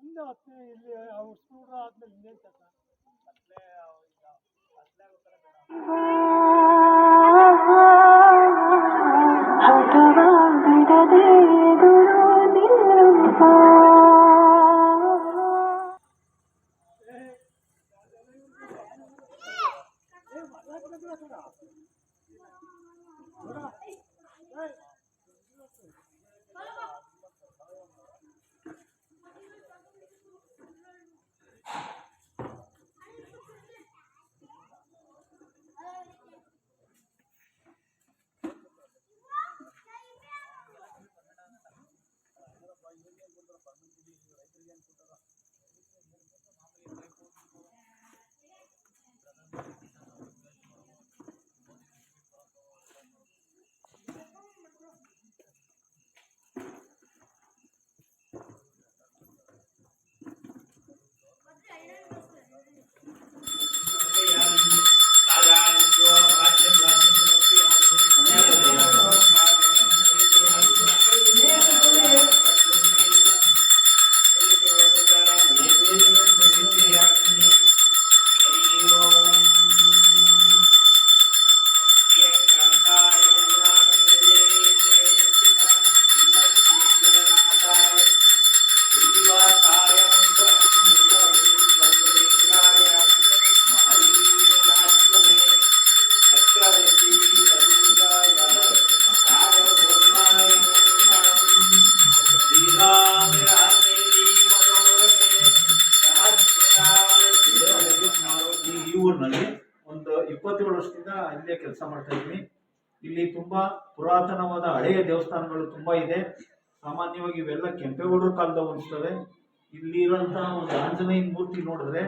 ಮುಂದೆ ಹತ್ತನೇ ಇಲ್ಲಿ ಅವ್ರು ಸ್ಕೂಲ್ ಆದ್ಮೇಲೆ ಇನ್ನೇನು ಕೆಲಸ? ಹಠವ ಕೆಲಸ ಮಾಡ್ತಾ ಇಲ್ಲಿ ತುಂಬಾ ಪುರಾತನವಾದ ಹಳೆಯ ದೇವಸ್ಥಾನಗಳು ತುಂಬಾ ಇದೆ. ಸಾಮಾನ್ಯವಾಗಿ ಇವೆಲ್ಲ ಕೆಂಪೇಗೌಡರ ಕಾಲದ ಹೋಲಿಸ್ತವೆ ಇಲ್ಲಿರುವಂತಹ ಒಂದು ಆಂಜನೇಯ ಮೂರ್ತಿ ನೋಡಿದ್ರೆ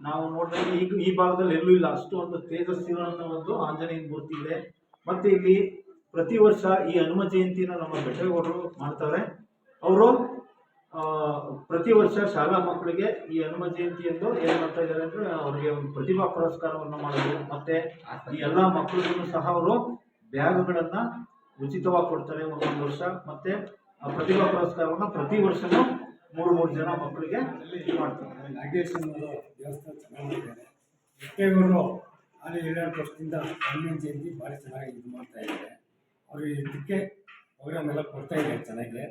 ನಾವು ನೋಡಿದ್ರೆ ಈಗ ಈ ಭಾಗದಲ್ಲಿ ಎಲ್ಲೂ ಇಲ್ಲ. ಅಷ್ಟು ಒಂದು ತೇಜಸ್ಸಿರುವಂತಹ ಒಂದು ಆಂಜನೇಯ ಮೂರ್ತಿ ಇದೆ. ಮತ್ತೆ ಇಲ್ಲಿ ಪ್ರತಿ ವರ್ಷ ಈ ಹನುಮ ಜಯಂತಿನ ನಮ್ಮ ಬೆಟ್ಟಗೌಡರು ಮಾಡ್ತಾರೆ. ಅವರು ಪ್ರತಿ ವರ್ಷ ಶಾಲಾ ಮಕ್ಕಳಿಗೆ ಈ ಹನುಮ ಜಯಂತಿಯಂದು ಏನು ಮಾಡ್ತಾ ಇದ್ದಾರೆ ಅಂದ್ರೆ ಅವರಿಗೆ ಒಂದು ಪ್ರತಿಭಾ ಪುರಸ್ಕಾರವನ್ನು ಮಾಡೋದು. ಮತ್ತೆ ಈ ಎಲ್ಲಾ ಮಕ್ಕಳಿಗೂ ಸಹ ಅವರು ಬ್ಯಾಗ್ಗಳನ್ನ ಉಚಿತವಾಗಿ ಕೊಡ್ತಾರೆ ಒಂದೊಂದು ವರ್ಷ. ಮತ್ತೆ ಆ ಪ್ರತಿಭಾ ಪುರಸ್ಕಾರವನ್ನು ಪ್ರತಿ ವರ್ಷನೂ ಮೂರು ಮೂರು ಜನ ಮಕ್ಕಳಿಗೆ ಮಾಡ್ತಾರೆ. ನಾಗೇಶ್ವರ ದೇವಸ್ಥಾನ ಚೆನ್ನಾಗಿದ್ದಾರೆ ಅಲ್ಲಿ ಏಳೆಂಟು ವರ್ಷದಿಂದ ಹನುಮ ಜಯಂತಿ ಭಾರಿ ಚೆನ್ನಾಗಿ ಇದು ಮಾಡ್ತಾ ಇದ್ದಾರೆ. ಅವರು ಇದಕ್ಕೆ ಪ್ರೋಗ್ರಾಮ್ ಎಲ್ಲ ಕೊಡ್ತಾ ಇದ್ದಾರೆ ಚೆನ್ನಾಗಿ.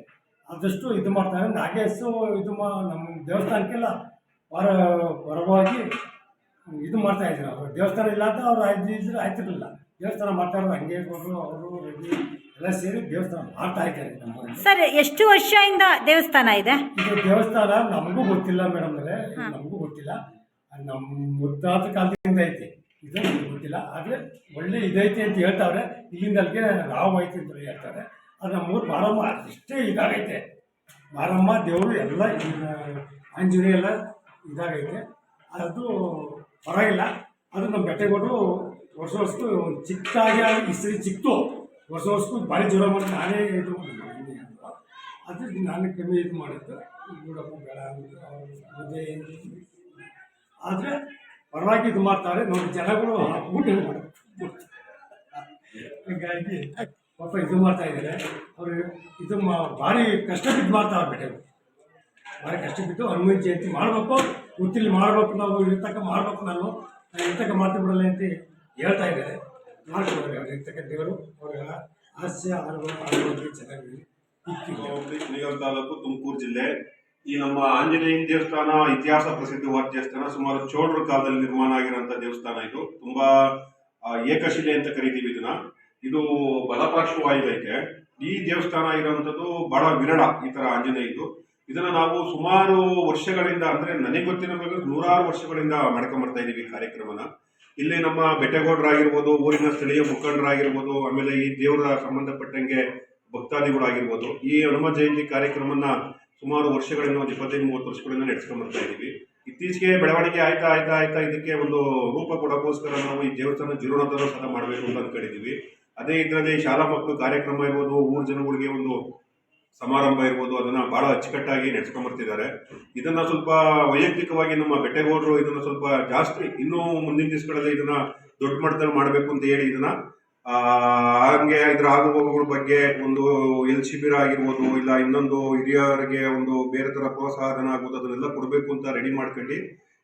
ಆದಷ್ಟು ಇದು ಮಾಡ್ತಾರೆ. ನಾಗೇಶು ಇದು ಮಾ ನಮ್ಮ ದೇವಸ್ಥಾನಕ್ಕೆಲ್ಲ ಹೊರ ಹೊರವಾಗಿ ಇದು ಮಾಡ್ತಾ ಇದ್ರು. ಅವರು ದೇವಸ್ಥಾನ ಇಲ್ಲ ಅಂತ ಅವ್ರು ಆಯ್ತು ಇದ್ರೆ ಆಯ್ತಿರಲಿಲ್ಲ. ದೇವಸ್ಥಾನ ಮಾಡ್ತಾ ಇರೋದು ಹಂಗೆ ಕೊಟ್ಟರು ಅವರು ರೆಡ್ಡಿ ಎಲ್ಲ ಸೇರಿ ದೇವಸ್ಥಾನ ಮಾಡ್ತಾ ಇದ್ದಾರೆ ನಮ್ಮ ಸರ್ ಎಷ್ಟು ವರ್ಷದಿಂದ ದೇವಸ್ಥಾನ ಇದೆ? ಇದು ದೇವಸ್ಥಾನ ನಮಗೂ ಗೊತ್ತಿಲ್ಲ ಮೇಡಮ್ ಅವರೇ. ನಮಗೂ ಗೊತ್ತಿಲ್ಲ. ನಮ್ಮ ಮುದ್ದಾದ ಕಾಲದಿಂದ ಐತೆ. ಇದು ನಮ್ಗೆ ಗೊತ್ತಿಲ್ಲ. ಆದರೆ ಒಳ್ಳೆ ಇದೈತೆ ಅಂತ ಹೇಳ್ತಾವ್ರೆ. ಇಲ್ಲಿಂದ ಅಲ್ಲಿಗೆ ರಾವ್ ಐತೆ ಅಂತ ಹೇಳ್ತಾರೆ. ಅದು ನಮ್ಮೂರು ಮಾರಮ್ಮ ಅಷ್ಟೇ ಇದಾಗೈತೆ. ಮಾರಮ್ಮ ದೇವರು ಎಲ್ಲ ಆಂಜನೇಯ ಎಲ್ಲ ಇದಾಗೈತೆ. ಅದು ಪರವಾಗಿಲ್ಲ. ಅದು ನಮ್ಮ ಬೆಟ್ಟೆಗೋಡು ವರ್ಷ ವರ್ಷಕ್ಕೂ ಚಿಕ್ಕಾಗಿ ಈ ಸರಿ ಚಿಕ್ತು. ವರ್ಷ ವರ್ಷಕ್ಕೂ ಭಾರಿ ಜ್ವರ ಮಾಡಿ ನಾನೇ ಇದು. ಅದು ನಾನು ಕಮ್ಮಿ ಇದು ಮಾಡಿದ್ದು. ನೋಡಪ್ಪ, ಬೇಡ ಮದುವೆ ಆದರೆ ಪರವಾಗಿ ಇದು ಮಾಡ್ತಾರೆ. ನೋಡಿ, ಜನಗಳು ಹಾಕ್ಬಿಟ್ಟು ಹೀಗಾಗಿ ಪಾಪ ಇದು ಮಾಡ್ತಾ ಇದ್ದಾರೆ. ಅವರು ಇದು ಮಾ- ಭಾರಿ ಕಷ್ಟ ಬಿದ್ದು ಮಾಡ್ತಾ ಬೆಟ್ಟೆ ಭಾರಿ ಕಷ್ಟ ಬಿದ್ದು ಹನುಮನ್ ಜಯಂತಿ ಮಾಡಬೇಕು ಉತ್ತಿಲಿ ಮಾಡಬೇಕು ನಾವು ಇರ್ತಕ್ಕ ಮಾಡಬೇಕು ನಾನು ಇರ್ತಕ್ಕ ಮಾಡ್ತಾ ಬಿಡಲ್ಲ ಅಂತ ಹೇಳ್ತಾ ಇದ್ದಾರೆ. ಮಾಡ್ಕೊಡ್ರಿ ಅವ್ರು ಇರ್ತಕ್ಕ ದೇವರು ಅವ್ರಿಗೆಲ್ಲ ಹಾಸ್ಯ ಆರೋಗ್ಯ ಚೆನ್ನಾಗಿ ತಾಲೂಕು ತುಮಕೂರು ಜಿಲ್ಲೆ. ಈ ನಮ್ಮ ಆಂಜನೇಯನ ದೇವಸ್ಥಾನ ಇತಿಹಾಸ ಪ್ರಸಿದ್ಧವಾದ ದೇವಸ್ಥಾನ ಸುಮಾರು ಚೋಳರ ಕಾಲದಲ್ಲಿ ನಿರ್ಮಾಣ ಆಗಿರುವಂತಹ ದೇವಸ್ಥಾನ ಇದು. ತುಂಬಾ ಏಕಶಿಲೆ ಅಂತ ಕರಿತೀವಿ ಇದನ್ನ. ಇದು ಬಲಪಾರ್ಶ್ವವಾಯುವೈತೆ ಈ ದೇವಸ್ಥಾನ ಇರುವಂತದ್ದು ಬಹಳ ವಿರಳ ಈ ತರ ಆಂಜನೇಯದು ಇದನ್ನ ನಾವು ಸುಮಾರು ವರ್ಷಗಳಿಂದ ಅಂದ್ರೆ ನನಗೆ ಗೊತ್ತಿರೋ ನೂರಾರು ವರ್ಷಗಳಿಂದ ಮಾಡ್ಕೊಂಬರ್ತಾ ಇದೀವಿ ಈ ಕಾರ್ಯಕ್ರಮನ. ಇಲ್ಲಿ ನಮ್ಮ ಬೆಟ್ಟಗೌಡರಾಗಿರ್ಬೋದು, ಊರಿನ ಸ್ಥಳೀಯ ಮುಖಂಡರಾಗಿರ್ಬೋದು, ಆಮೇಲೆ ಈ ದೇವರ ಸಂಬಂಧಪಟ್ಟಂಗೆ ಭಕ್ತಾದಿಗಳಾಗಿರ್ಬೋದು. ಈ ಹನುಮ ಜಯಂತಿ ಕಾರ್ಯಕ್ರಮನ ಸುಮಾರು ವರ್ಷಗಳಿಂದ ಒಂದು ಇಪ್ಪತ್ತೈದು, ಮೂವತ್ತು ವರ್ಷಗಳಿಂದ ನಡೆಸ್ಕೊಂಬರ್ತಾ ಇದೀವಿ ಇತ್ತೀಚೆಗೆ ಬೆಳವಣಿಗೆ ಆಯ್ತಾ ಆಯ್ತಾ ಆಯ್ತಾ ಇದಕ್ಕೆ ಒಂದು ರೂಪ ಕೊಡೋಕ್ಕೋಸ್ಕರ ನಾವು ಈ ದೇವಸ್ಥಾನ ಜೀರ್ಣೋದ್ಧಾರ ಸಹ ಮಾಡಬೇಕು ಅಂತ ಅನ್ಕೊಂಡಿದೀವಿ ಅದೇ ಇದರಲ್ಲಿ ಶಾಲಾ ಮಕ್ಕಳು ಕಾರ್ಯಕ್ರಮ ಇರ್ಬೋದು ಮೂರು ಜನಗಳಿಗೆ ಒಂದು ಸಮಾರಂಭ ಇರ್ಬೋದು ಅದನ್ನ ಬಹಳ ಅಚ್ಚುಕಟ್ಟಾಗಿ ನಡೆಸ್ಕೊಂಡ್ ಬರ್ತಿದ್ದಾರೆ ಇದನ್ನ ಸ್ವಲ್ಪ ವೈಯಕ್ತಿಕವಾಗಿ ನಮ್ಮ ಬೆಟ್ಟೆಗೌಡರು ಇದನ್ನ ಸ್ವಲ್ಪ ಜಾಸ್ತಿ ಇನ್ನೂ ಮುಂದಿನ ದಿವಸಗಳಲ್ಲಿ ಇದನ್ನ ದೊಡ್ಡ ಮಟ್ಟದಲ್ಲಿ ಮಾಡಬೇಕು ಅಂತ ಹೇಳಿ ಇದನ್ನ ಆ, ಹಂಗೆ ಇದ್ರ ಆಗು ಹೋಗುಗಳ ಬಗ್ಗೆ ಒಂದು ಎಲ್ ಶಿಬಿರ ಆಗಿರ್ಬೋದು ಇಲ್ಲ ಇನ್ನೊಂದು ಹಿರಿಯರಿಗೆ ಒಂದು ಬೇರೆ ತರ ಪ್ರೋತ್ಸಾಹಧನ ಆಗ್ಬೋದು ಅದನ್ನೆಲ್ಲ ಕೊಡಬೇಕು ಅಂತ ರೆಡಿ ಮಾಡ್ಕೊಂಡು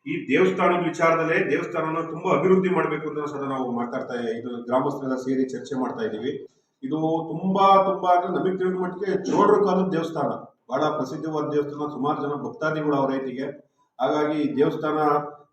ಈ ದೇವಸ್ಥಾನದ ವಿಚಾರದಲ್ಲೇ ದೇವಸ್ಥಾನನ ತುಂಬಾ ಅಭಿವೃದ್ಧಿ ಮಾಡಬೇಕು ಅಂತ ಸದಾ ನಾವು ಮಾತಾಡ್ತಾ ಇದು ಗ್ರಾಮಸ್ಥರೆಲ್ಲ ಸೇರಿ ಚರ್ಚೆ ಮಾಡ್ತಾ ಇದ್ದೀವಿ. ಇದು ತುಂಬಾ ತುಂಬಾ ಅಂದ್ರೆ ನಮಗೆ ತಿಳಿದ ಮಟ್ಟಿಗೆ ಚೋಳರ ಕಾಲದ ದೇವಸ್ಥಾನ. ಬಹಳ ಪ್ರಸಿದ್ಧವಾದ ದೇವಸ್ಥಾನ. ಸುಮಾರು ಜನ ಭಕ್ತಾದಿಗಳು ಅವರ ರೈತಿಗೆ. ಹಾಗಾಗಿ ಈ ದೇವಸ್ಥಾನ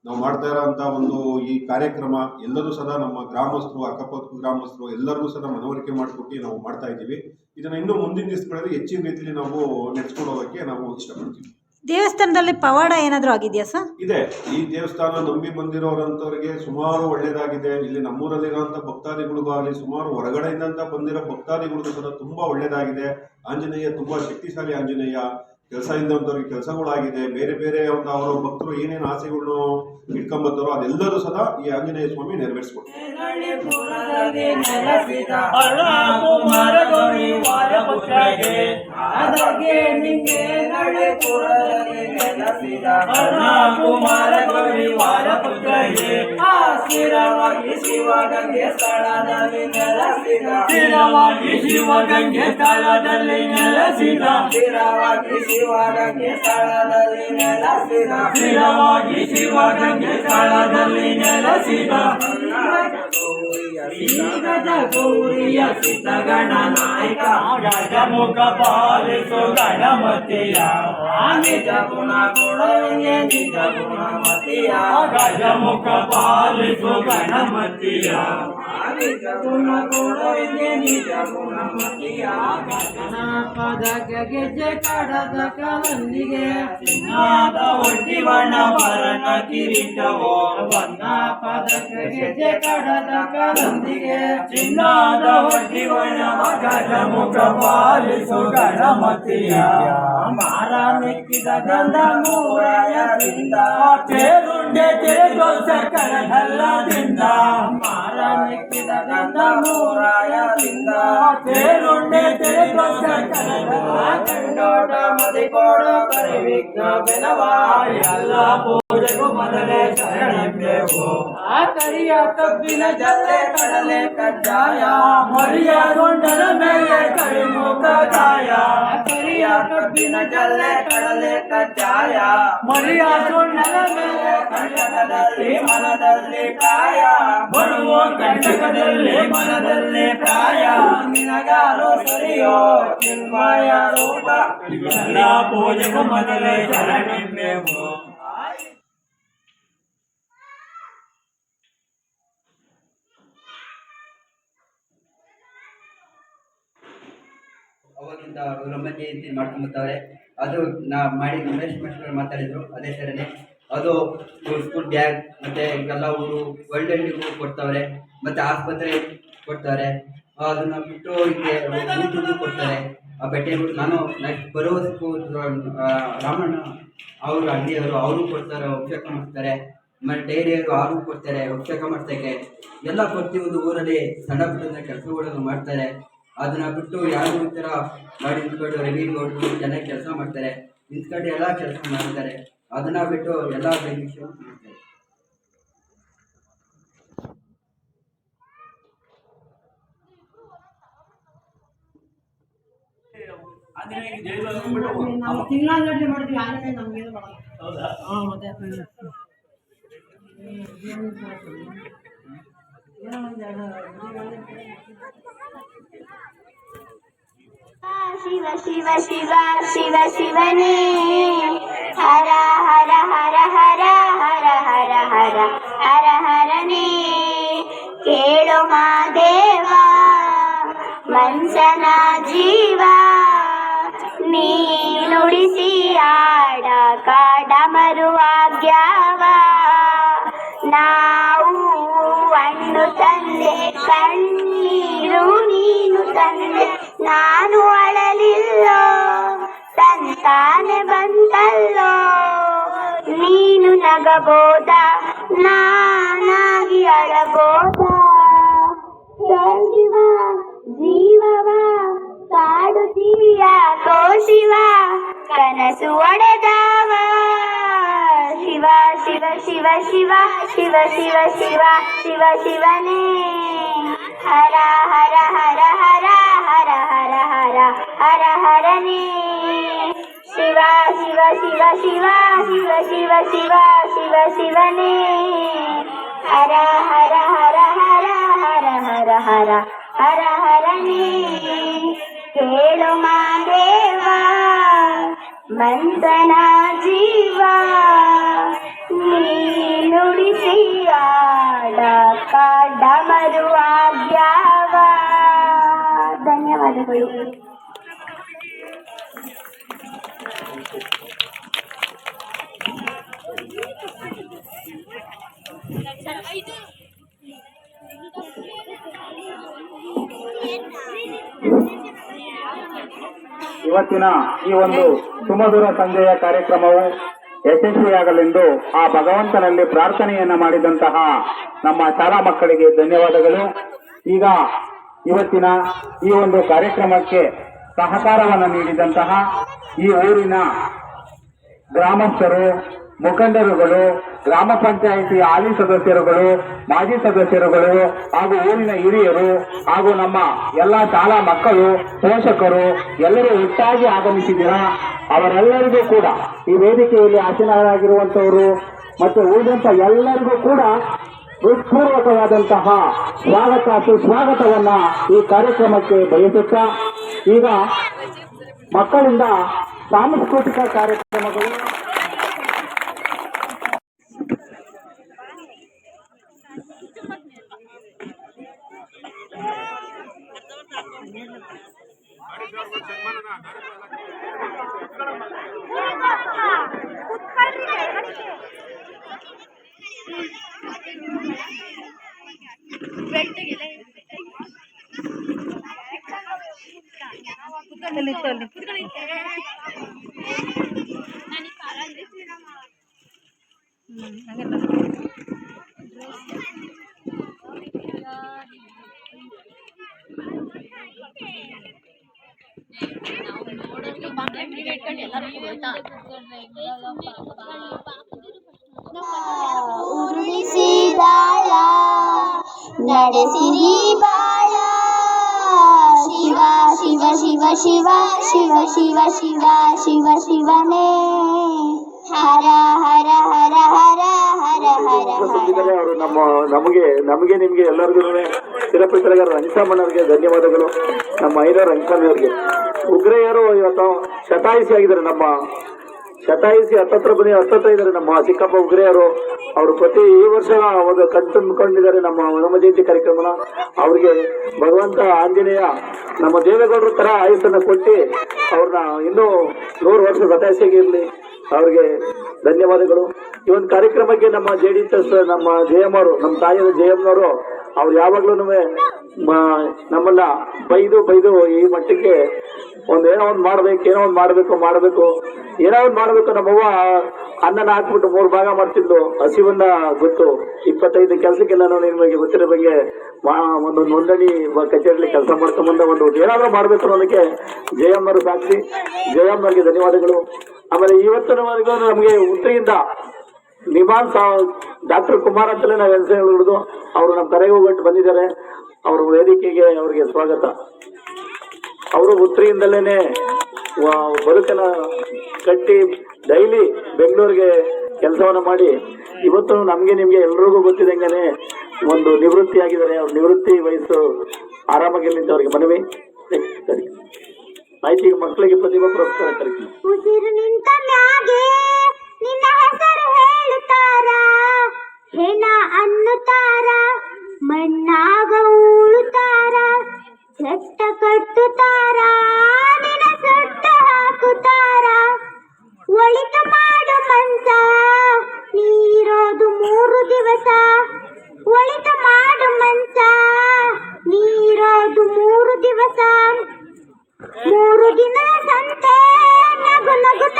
ನಾವು ಮಾಡ್ತಾ ಇರೋಂಥ ಒಂದು ಈ ಕಾರ್ಯಕ್ರಮ ಎಲ್ಲರೂ ಸದಾ ನಮ್ಮ ಗ್ರಾಮಸ್ಥರು ಅಕ್ಕಪಕ್ಕ ಗ್ರಾಮಸ್ಥರು ಎಲ್ಲರಿಗೂ ಸದಾ ಮನವರಿಕೆ ಮಾಡಿಕೊಟ್ಟು ನಾವು ಮಾಡ್ತಾ ಇದ್ದೀವಿ. ಇದನ್ನ ಇನ್ನೂ ಮುಂದಿನ ದಿವಸಗಳಲ್ಲಿ ಹೆಚ್ಚಿನ ರೀತಿಯಲ್ಲಿ ನಾವು ನೆಚ್ಕೊಂಡು ಹೋಗೋಕ್ಕೆ ನಾವು ಇಷ್ಟಪಡ್ತೀವಿ. ದೇವಸ್ಥಾನದಲ್ಲಿ ಪವಾಡ ಏನಾದರೂ ಆಗಿದೆಯಾ ಸರ್? ಇದೆ. ಈ ದೇವಸ್ಥಾನ ನಂಬಿ ಬಂದಿರೋರಂಥವ್ರಿಗೆ ಸುಮಾರು ಒಳ್ಳೇದಾಗಿದೆ. ಇಲ್ಲಿ ನಮ್ಮೂರಲ್ಲಿರುವಂತ ಭಕ್ತಾದಿಗಳಿಗೂ ಆಗಲಿ, ಸುಮಾರು ಹೊರಗಡೆಯಿಂದ ಬಂದಿರೋ ಭಕ್ತಾದಿಗಳಿಗೂ ಕೂಡ ತುಂಬಾ ಒಳ್ಳೇದಾಗಿದೆ. ಆಂಜನೇಯ ತುಂಬಾ ಶಕ್ತಿಶಾಲಿ ಆಂಜನೇಯ. ಕೆಲಸ ಇದ್ದಂಥವ್ರಿಗೆ ಕೆಲಸಗಳಾಗಿದೆ ಬೇರೆ ಬೇರೆ ಒಂದು ಅವರು ಭಕ್ತರು ಏನೇನು ಆಸೆಗಳನ್ನು ಇಟ್ಕೊಂಬತ್ತಾರೋ ಅದೆಲ್ಲರೂ ಸದಾ ಈ ಆಂಜನೇಯ ಸ್ವಾಮಿ ನೆರವೇರಿಸ್ಕೊಡ್ತಾರೆ वीरवाणी शिव ಸ್ಥಳದಲ್ಲಿ ನೆಲೆಸಿದ ಧೀರವಾಗಿ ಶಿವ ಗಂಗೆ ಸ್ಥಳದಲ್ಲಿ ನೆಲೆಸಿದ ಧೀರವಾಗಿ ಶಿವ ಗಂಗೆ ಸ್ಥಳದಲ್ಲಿ ನೆಲೆಸಿದ ಧೀರವಾಗಿ ಶಿವ ಸ್ಥಳದಲ್ಲಿ ನೆಲೆಸಿದ ಗಜ ಗೌರಿಯ ಸಿದ್ಧಗಣ ನಾಯಕ ಗಜಮುಖ ಪಾಲಿಸು ಗಣಮತಿಯ ನಿಜ ಗುಣ ಕೊಡುವಂಗೆ ನಿಜ ಗುಣಮತಿಯ ಗಜಮುಖ ಪಾಲಿಸು ಗಣಮತಿಯ ನಿಜ ಗುಣ ಕೊಡುವಂಗೆ ನಿಜ ಗುಣಮತಿಯ ಗಗನ ಪದಕ ಗೆಜ್ಜೆ ಕಡದ ಕಲಂದಿಗೆ ಚಿನ್ನಾದ ಒಡ್ಡಿವಣ ಭರಣ ಕಿರೀಟವೋ ಬನ್ನ ಪದಕ ಗೆಜ್ಜೆ ಕಡದ ನಂದಿಗೆ ಚಿನ್ನದ ಹೊಟ್ಟಿವಣ ಮಗನ ಮುಖ ಪಾಲಿಸು ಗಣಮತಿಯ ಮಾರ ನೆಕ್ಕಿದ ಗಂಧ ಮೂರಯದಿಂದ ತೇರುಂಡೆ ತೇಗೊಲ್ಸ ಕಣದಲ್ಲದಿಂದ ಮಾರ ನೆಕ್ಕಿದ ಗಂಧ ಮೂರಯದಿಂದ ತೇರುಂಡೆ ತೇಗೊಲ್ಸ ಕಣದಲ್ಲ ಕಂಡೋಡ ಮದಿಗೋಡ ಪರಿವಿಘ್ನ ಬೆಲವಾಯ ಎಲ್ಲ ಪೂಜೆಗೂ ಮೊದಲೇ ಶರಣೆಂಬೆವು ಆ ಕರಿಯ ಕಬ್ಬಿನ ಜಲ್ಲೆ ಕಡಲೆ ಕಜ್ಜಾಯ ಮರಿಯ ಗೊಂಡರ ಮೇಲೆ ಕರಿಮುಖ ಗಾಯ ಕರಿಯ ಕಬ್ಬಿನ ಜಲ್ಲೆ ಕಡಲೆ ಕಜ್ಜಾಯ ಮರಿಯ ಗೊಂಡರ ಮೇಲೆ ಕಂಟಕದಲ್ಲಿ ಮನದಲ್ಲಿ ಪ್ರಾಯ ಬರುವ ಕಂಟಕದಲ್ಲಿ ಮನದಲ್ಲಿ ಪ್ರಾಯ ನಿನಗಾರು ಸರಿಯೋ ಚಿನ್ಮಯ ರೂಪ ಎಲ್ಲ ಪೂಜೆಗೂ ಮೊದಲೇ ಶರಣೆಂಬೆವು ಅವಾಗಿಂದ ರಂಭ ಜಯಂತಿ ಮಾಡ್ಕೊಂಬತ್ತವ್ರೆ ಅದು ನಾ ಮಾಡಿ ಇನ್ವೆಸ್ಟ್ಮೆಂಟ್ಗಳು ಮಾತಾಡಿದ್ರು ಅದೇ ಥರನೇ ಅದು ಸ್ಕೂಲ್ ಬ್ಯಾಗ್ ಮತ್ತೆ ಎಲ್ಲ ಊರು ಒಳ್ಳೆಗೂ ಕೊಡ್ತಾವ್ರೆ, ಮತ್ತೆ ಆಸ್ಪತ್ರೆ ಕೊಡ್ತಾರೆ. ಅದನ್ನ ಬಿಟ್ಟು ಇಲ್ಲಿ ಊಟಕ್ಕೂ ಕೊಡ್ತಾರೆ. ಆ ಬೆಟ್ಟೆಗಳು ನಾನು ನೆಕ್ಸ್ಟ್ ಬರುವ ರಾಮಣ್ಣ ಅವರು ಅಂಗಡಿಯವರು ಅವರು ಕೊಡ್ತಾರೆ, ಅಭಿಷೇಕ ಮಾಡ್ತಾರೆ. ಆಮೇಲೆ ಡೈರಿಯವರು ಅವರು ಕೊಡ್ತಾರೆ, ಅಭಿಷೇಕ ಮಾಡ್ತಾರೆ ಎಲ್ಲ ಪ್ರತಿಯೊಂದು ಊರಲ್ಲಿ ಸಣ್ಣ ಪುಟ್ಟ ಕೆಲಸಗಳನ್ನು ಮಾಡ್ತಾರೆ. ಅದನ್ನ ಬಿಟ್ಟು ಯಾರು ಈ ಥರ ಮಾಡಿ ನಿಂತ್ಕೊಂಡು ರವಿ ಗೌಡ್ರು ಜನ ಕೆಲಸ ಮಾಡ್ತಾರೆ. ನಿಂತ್ಕೊಂಡು ಎಲ್ಲ ಕೆಲಸ ಮಾಡ್ತಾರೆ. ಅದನ್ನ ಬಿಟ್ಟು ಎಲ್ಲ ಬೆನಿಫಿಷಿಯಲ್ ಮಾಡ್ತಾರೆ. ನಾವು ತಿಂಗಳಾಗಟ್ಟಲೆ ಮಾಡ್ತೀವಿ ಆಂಜನೇಯ ನಮ್ಗೇನು ಮಾಡಲ್ಲ ಹಾಂ ಮತ್ತೆ ಶಿವ ಶಿವ ಶಿವ ಶಿವ ಶಿವನೇ ಹರ ಹರ ಹರ ಹರ ಹರ ಹರ ಹರ ಹರ ಹರನೇ ಕೇಳು ಮಾದೇವ ಮನ್ಸನ ಜೀವ ನೀ ನುಡಿಸಿ ಆಡ ಕಾಡ ಮರುವಾಗ್ಯಾವ ತಂದೆ ನಾನು ಅಳಲಿಲ್ಲೋ ಸಂತಾನೆ ಬಂತಲ್ಲೋ. ನೀನು ನಗಬೋದ ನಾನಾಗಿ ಅಳಬೋದ. ಶಿವ ಜೀವವ ಕಾಡುತ್ತೀಯ ಶಿವ ಕನಸು ಒಡೆದವ. ಶಿವ ಶಿವ ಶಿವ ಶಿವ ಶಿವ ಶಿವ ಶಿವ ಶಿವ ಶಿವನೇ. ಹರ ಹರ ಹರ ಹರ ಹರ ಹರ ಹರ ಹರ ಹರನೇ ಶಿವ ಶಿವ ಶಿವ ಶಿವ ಶಿವ ಶಿವ ಶಿವ ಶಿವ ಶಿವನೇ ಹರ ಹರ ಹರ ಹರ ಹರ ಹರ ಹರ ಹರ ಹರನೇ ಕೇಳು ಮಾದೇವ ಮಂತನ ಜೀವ ಧನ್ಯವಾದಗಳು ಇವತ್ತಿನ ಈ ಒಂದು ಸುಮಧುರ ಸಂಜೆಯ ಕಾರ್ಯಕ್ರಮವು ಯಶಸ್ವಿಯಾಗಲೆಂದು ಆ ಭಗವಂತನಲ್ಲಿ ಪ್ರಾರ್ಥನೆಯನ್ನ ಮಾಡಿದಂತಹ ನಮ್ಮ ಶಾಲಾ ಮಕ್ಕಳಿಗೆ ಧನ್ಯವಾದಗಳು. ಈಗ ಇವತ್ತಿನ ಈ ಒಂದು ಕಾರ್ಯಕ್ರಮಕ್ಕೆ ಸಹಕಾರವನ್ನು ನೀಡಿದಂತಹ ಈ ಊರಿನ ಗ್ರಾಮಸ್ಥರು, ಮುಖಂಡರುಗಳು, ಗ್ರಾಮ ಪಂಚಾಯಿತಿ ಹಾಲಿ ಸದಸ್ಯರುಗಳು, ಮಾಜಿ ಸದಸ್ಯರುಗಳು ಹಾಗೂ ಊರಿನ ಹಿರಿಯರು ಹಾಗೂ ನಮ್ಮ ಎಲ್ಲ ಶಾಲಾ ಮಕ್ಕಳು, ಪೋಷಕರು ಎಲ್ಲರೂ ಒಟ್ಟಾಗಿ ಆಗಮಿಸಿದ್ದೀರಾ? ಅವರೆಲ್ಲರಿಗೂ ಕೂಡ ಈ ವೇದಿಕೆಯಲ್ಲಿ ಆಸೀನರಾಗಿರುವಂತವರು ಮತ್ತು ಉಳಿದಂತ ಎಲ್ಲರಿಗೂ ಕೂಡ ಹೃತ್ಪೂರ್ವಕವಾದಂತಹ ಸ್ವಾಗತ ಸುಸ್ವಾಗತವನ್ನ ಈ ಕಾರ್ಯಕ್ರಮಕ್ಕೆ ಬಯಸುತ್ತಾ ಈಗ ಮಕ್ಕಳಿಂದ ಸಾಂಸ್ಕೃತಿಕ ಕಾರ್ಯಕ್ರಮಗಳು ಉರುಳಿಸಿದಾಳ ನಡೆಸಿರಿ ಬಾಳ ಶಿವ ಶಿವ ಶಿವ ಶಿವ ಶಿವ ಶಿವ ಶಿವ ಶಿವ ಶಿವನೇ ಹರ ಹರ ಹರ ಹರ ಹರ ಹರ ಹರ ಅವರು ನಮ್ಮ ನಮಗೆ ನಮಗೆ ನಿಮಗೆ ಎಲ್ಲರಿಗೂ ಶಿರಪಿಸರಗಾರ ರಂಜಿತಾ ಮಣ್ಣವರಿಗೆ ಧನ್ಯವಾದಗಳು ನಮ್ಮ ಐನೂರು ಉಗ್ರ ಉಗ್ರೆಯರು ಇವತ್ತು ಶತಾಯಿಸಿ ಆಗಿದ್ದಾರೆ ನಮ್ಮ ಶತಾಯಿಸಿ ಹತ್ತತ್ರ ಬನ್ನಿ, ಹತ್ತತ್ರ ಇದ್ದಾರೆ ನಮ್ಮ ಚಿಕ್ಕಪ್ಪ ಉಗ್ರೆಯರು. ಅವರು ಪ್ರತಿ ಈ ವರ್ಷ ಒಂದು ಕಣ್ತುಂಬಿಕೊಂಡಿದ್ದಾರೆ ನಮ್ಮ ನಮ್ಮ ಜಯಂತಿ ಕಾರ್ಯಕ್ರಮನ. ಅವ್ರಿಗೆ ಭಗವಂತ ಆಂಜನೇಯ ನಮ್ಮ ದೇವೇಗೌಡರ ತರ ಆಯುಷನ್ನ ಕೊಟ್ಟು ಅವ್ರನ್ನ ಇನ್ನೂ ನೂರು ವರ್ಷ ಶತಾಯಿಸಿಯಾಗಿರ್ಲಿ ಅವ್ರಿಗೆ ಧನ್ಯವಾದಗಳು. ಈ ಒಂದು ಕಾರ್ಯಕ್ರಮಕ್ಕೆ ನಮ್ಮ ಜೆ ಡಿ ಎಸ್ ನಮ್ಮ ಜಯಮ್ ಅವರು, ನಮ್ಮ ತಾಯಿಯ ಜಯಮ್ನವರು ಅವ್ರು ಯಾವಾಗ್ಲೂ ನಮ್ಮನ್ನ ಬೈದು ಬೈದು ಈ ಮಟ್ಟಕ್ಕೆ ಒಂದ್ ಏನೋ ಒಂದ್ ಮಾಡ್ಬೇಕು, ಏನೋ ಒಂದ್ ಮಾಡ್ಬೇಕು ಮಾಡ್ಬೇಕು. ಏನೋ ಒಂದ್ ಮಾಡ್ಬೇಕು ನಮ್ಮವ್ವ ಅನ್ನನ ಹಾಕ್ಬಿಟ್ಟು ಮೂರ್ ಭಾಗ ಮಾಡ್ತಿದ್ಲು. ಹಸಿವನ್ನ ಗೊತ್ತು. ಇಪ್ಪತ್ತೈದು ಕೆಲ್ಸಕ್ಕೆಲ್ಲ ನಿಮಗೆ ಗೊತ್ತಿರೋ ಬಗ್ಗೆ ಒಂದು ನೋಂದಣಿ ಕಚೇರಿಯಲ್ಲಿ ಕೆಲಸ ಮಾಡ್ಕೊಂಡ್ ಬಂದ ಒಂದು ಏನಾದ್ರೂ ಮಾಡ್ಬೇಕು ಅನ್ನೋದಕ್ಕೆ ಜಯಮ್ಮರು ಸಾಕ್ಷಿ. ಜಯಮ್ಮರಿಗೆ ಧನ್ಯವಾದಗಳು. ಆಮೇಲೆ ಇವತ್ತಿನವರೆಗೂ ನಮಗೆ ಉತ್ತರಿಯಿಂದ ನಿಮಾನ್ ಡಾಕ್ಟರ್ ಕುಮಾರ್ ಅಂತಲೇ ನಾವು ಹೆಸರು ಹೇಳಿದ್ರು ಅವರು ನಮ್ಮ ಕರೆಗೆ ಹೋಗ್ಬಿಟ್ಟು ಬಂದಿದ್ದಾರೆ. ಅವ್ರ ವೇದಿಕೆಗೆ ಅವರಿಗೆ ಸ್ವಾಗತ. ಅವರು ಉತ್ತರಿಯಿಂದಲೇ ಬದುಕನ ಕಟ್ಟಿ ಡೈಲಿ ಬೆಂಗಳೂರಿಗೆ ಕೆಲಸವನ್ನು ಮಾಡಿ. ಇವತ್ತು ನಮಗೆ ನಿಮಗೆ ಎಲ್ರಿಗೂ ಗೊತ್ತಿದಂಗೆ ಒಂದು ನಿವೃತ್ತಿ ಆಗಿದ್ದಾರೆ ಅವ್ರ ನಿವೃತ್ತಿ ವಯಸ್ಸು ಆರಾಮಾಗಿರ್ಲಿಂದ ಅವ್ರಿಗೆ ಮನವಿ. ಸರಿ. ಆಯ್ತು ಈಗ ಮಕ್ಕಳಿಗೆ ಪ್ರತಿಭಾ ಪುರಸ್ಕಾರ ಕರಿತೀನಿ. ನಿನ್ನ ಹೆಸರು ಹೇಳುತ್ತಾರ? ಹೆಣ ಅನ್ನುತ್ತಾರ? ಮಣ್ಣಾಗ ಉಳುತ್ತಾರ? ಚಟ್ಟ ಕಟ್ಟುತ್ತಾರ? ನಿನ್ನ ಸುಟ್ಟ ಹಾಕುತ್ತಾರ? ಒಳಿತು ಮಾಡು ಮನ್ಸ, ನೀರೋದು ಮೂರು ದಿವಸ. ಒಳಿತು ಮಾಡು ಮನ್ಸ, ನೀರೋದು ಮೂರು ದಿವಸ. ಮೂರು ದಿನ ಸಂತೆ ನಗು ನಗುತ್ತ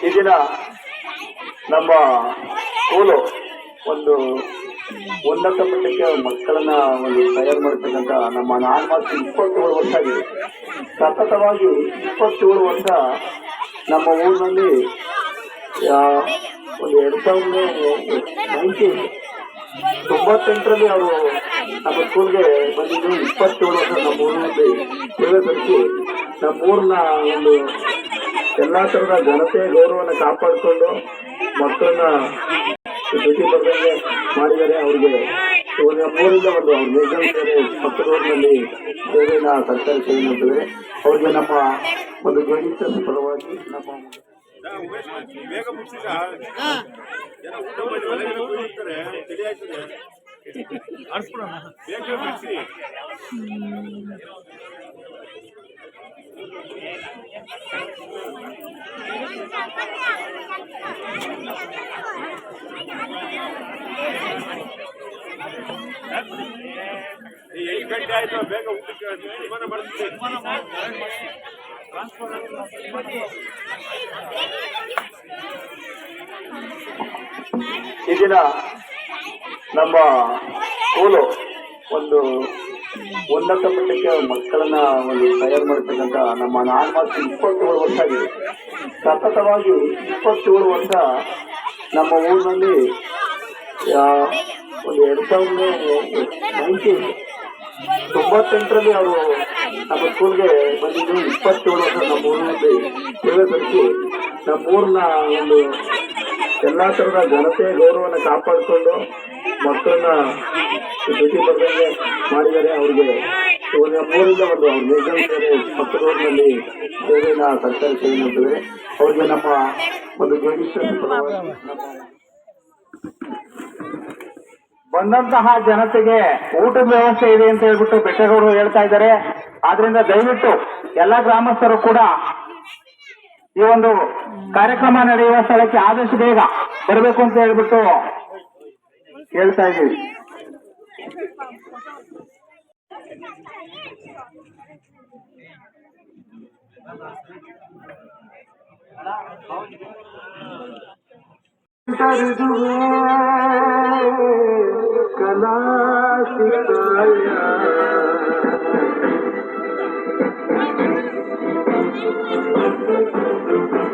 ಈ ದಿನ ನಮ್ಮ ಸ್ಕೂಲು ಒಂದು ಉನ್ನತ ಮಟ್ಟಕ್ಕೆ ಮಕ್ಕಳನ್ನ ಒಂದು ತಯಾರು ಮಾಡ್ತಕ್ಕಂಥ ನಮ್ಮ ನಾಲ್ಕು ಇಪ್ಪತ್ತೇಳು ವರ್ಷ ಆಗಿದೆ. ಸತತವಾಗಿ ಇಪ್ಪತ್ತೇಳು ವರ್ಷ ನಮ್ಮ ಊರಿನಲ್ಲಿ ಒಂದು ಎರಡ್ ಸಾವಿರದ ನೈನ್ಟೀನ್ ತೊಂಬತ್ತೆಂಟರಲ್ಲಿ ಅವರು ನಮ್ಮ ಸ್ಕೂಲ್ಗೆ ಬಂದಿದ್ದು, ಇಪ್ಪತ್ತೇಳು ವರ್ಷ ನಮ್ಮ ಊರಿನಲ್ಲಿ ಸೇವೆ ಸಲ್ಲಿಸಿ ನಮ್ಮ ಊರಿನ ಒಂದು ಎಲ್ಲಾ ತರದ ಘನತೆ ಗೌರವನ ಕಾಪಾಡಿಕೊಂಡು ಮಕ್ಕಳನ್ನ ಭೇಟಿ ಬರ್ದಂಗೆ ಮಾಡಿದ್ದಾರೆ ಅವ್ರಿಗೆ ಊರಿಂದ ಒಂದು ಅವ್ರ ಮೇಘಲ್ ಸೇವೆ ಪಕ್ಕದೂರಿನಲ್ಲಿ ಸೇವೆನ ಸರ್ಕಾರಿ ಸೇವೆ ಮಾಡ್ತಿದ್ದಾರೆ ಅವ್ರಿಗೆ ನಮ್ಮ ಒಂದು ಜೆಡಿಎಸ್ ಪರವಾಗಿ ನಮ್ಮ ಬೇಗ ಮುಗಿಸಿದ ಜನ ಊಟ ಮಾಡಿ ಒಳಗಡೆ ಹೋಗ್ತಾರೆ ತಡಿ ಆಯ್ತದೆ ಬೇಗ ಮುಗಿಸಿ ಎಂಟು ಗಂಟೆ ಆಯ್ತು ಬೇಗ ಊಟಕ್ಕೆ ತೀರ್ಮಾನ ಮಾಡ್ತೀವಿ ಈ ದಿನ ನಮ್ಮ ಸ್ಕೂಲು ಒಂದು ಉನ್ನತ ಮಟ್ಟಕ್ಕೆ ಮಕ್ಕಳನ್ನ ಒಂದು ತಯಾರು ಮಾಡತಕ್ಕಂತ ನಮ್ಮ ನಾಲ್ಕು ಇಪ್ಪತ್ತೇಳು ವರ್ಷ ಆಗಿದೆ. ಸತತವಾಗಿ ಇಪ್ಪತ್ತೇಳು ವರ್ಷ ನಮ್ಮ ಊರಿನಲ್ಲಿ ಒಂದು ಎರಡು ಸಾವಿರದ ನೈನ್ಟೀನ್ ತೊಂಬತ್ತೆಂಟರಲ್ಲಿ ಅವರು ನಮ್ಮ ಸ್ಕೂಲ್ಗೆ ಬಂದಿದ್ದು ಇಪ್ಪತ್ತೇಳು ವರ್ಷ ನಮ್ಮ ಊರಿನಲ್ಲಿ ಸೇವೆ ಸಲ್ಲಿಸಿ ನಮ್ಮ ಊರಿನ ಒಂದು ಎಲ್ಲ ಥರದ ಘನತೆ ಗೌರವನ ಕಾಪಾಡಿಕೊಂಡು ಮಕ್ಕಳನ್ನ ಭೇಟಿ ಬರ್ದಂಗೆ ಮಾಡಿದ್ದಾರೆ. ಅವ್ರಿಗೆ ನಮ್ಮ ಊರಿಂದ ಒಂದು ಅವ್ರ ಮೇಘಲ್ ಸೇವೆ ಪಕ್ಕದೂರಿನಲ್ಲಿ ಸೇವೆಯನ್ನ ಸರ್ಕಾರಿ ಸೇವೆ ಮಾಡ್ತಿದ್ದಾರೆ ಅವ್ರಿಗೆ ನಮ್ಮ ಒಂದು ನಮ್ಮ ಬಂದಂತಹ ಜನತೆಗೆ ಊಟದ ವ್ಯವಸ್ಥೆ ಇದೆ ಅಂತ ಹೇಳ್ಬಿಟ್ಟು ಬೆಟ್ಟಗೌಡರು ಹೇಳ್ತಾ ಇದ್ದಾರೆ. ಆದ್ರಿಂದ ದಯವಿಟ್ಟು ಎಲ್ಲ ಗ್ರಾಮಸ್ಥರು ಕೂಡ ಈ ಒಂದು ಕಾರ್ಯಕ್ರಮ ನಡೆಯುವ ಸ್ಥಳಕ್ಕೆ ಆದಷ್ಟು ಬೇಗ ಬರಬೇಕು ಅಂತ ಹೇಳ್ಬಿಟ್ಟು ಹೇಳ್ತಾ ಇದ್ದೀವಿ. दर्द कला शिकाया Thank.